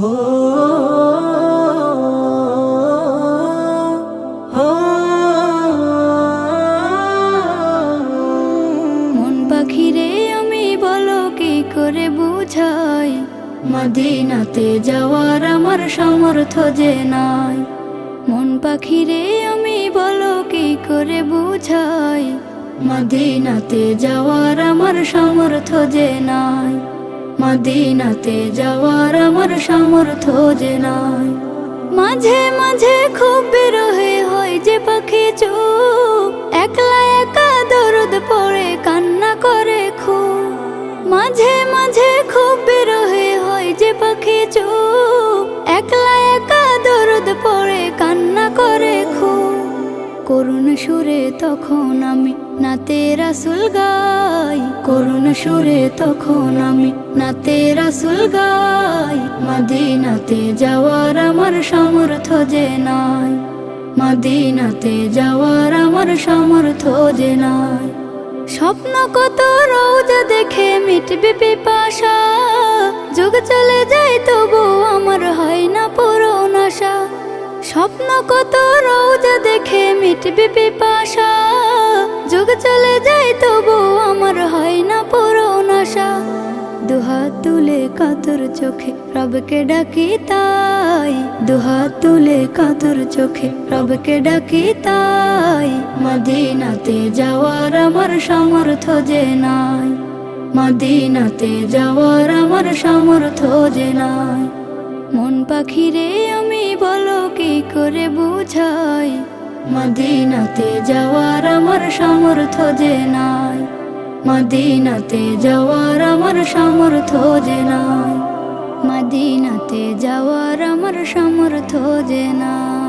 মন পাখিরে আমি বলো কি করে বুঝাই? মদিনাতে যাওয়ার আমার সামর্থ্য যে নাই। মন পাখিরে আমি বলো কি করে বুঝাই? মদিনাতে যাওয়ার আমার সামর্থ্য যে নাই। মদিনাতে যাওয়ার আমার সামর্থ্য যে নাই। মাঝে মাঝে খুব বিরহে হয় যে পাখি চুপ একলা একা দরদ পড়ে, কান্না করে খুব। মাঝে মাঝে খুব বিরহে হয় যে পাখি চুপ একলা একা দরদ পড়ে, কান্না করে খুব। করুণ সুরে তখন আমি নাতে রাসুল গাই। করুণ সুরে তখন আমি নাতে রাসুল গাই। মদিনাতে যাওয়ার আমার সামর্থ্য যে নাই। মদিনাতে যাওয়ার আমার সামর্থ্য যে নাই। স্বপ্ন কত রোজা দেখে মিটবে পিপাসা। যুগ চলে যায় তবু আমার হয় না পুরো আশা স্বপ্ন কত রোজা দেখে মিটবে পিপাসা। যুগ চলে যায় তবু আমার হয় না পুরো আশা। দুহাত তুলে কাতর চোখে রবকে ডাকি তাই। দুহাত তুলে কাতর চোখে রবকে ডাকি তাই। মদিনাতে যাওয়ার আমার সামর্থ্য যে নাই। মদিনাতে যাওয়ার আমার সামর্থ্য যে নাই। মন পাখিরে আমি বলো কি করে বুঝাই? মদিনাতে যাওয়ার আমার সামর্থ্য যে নাই। মদিনতে যাওয়ার আমার সামর্থ্য যে নাই। মদিনতে যাওয়ার আমার সামর্থ্য যে নাই।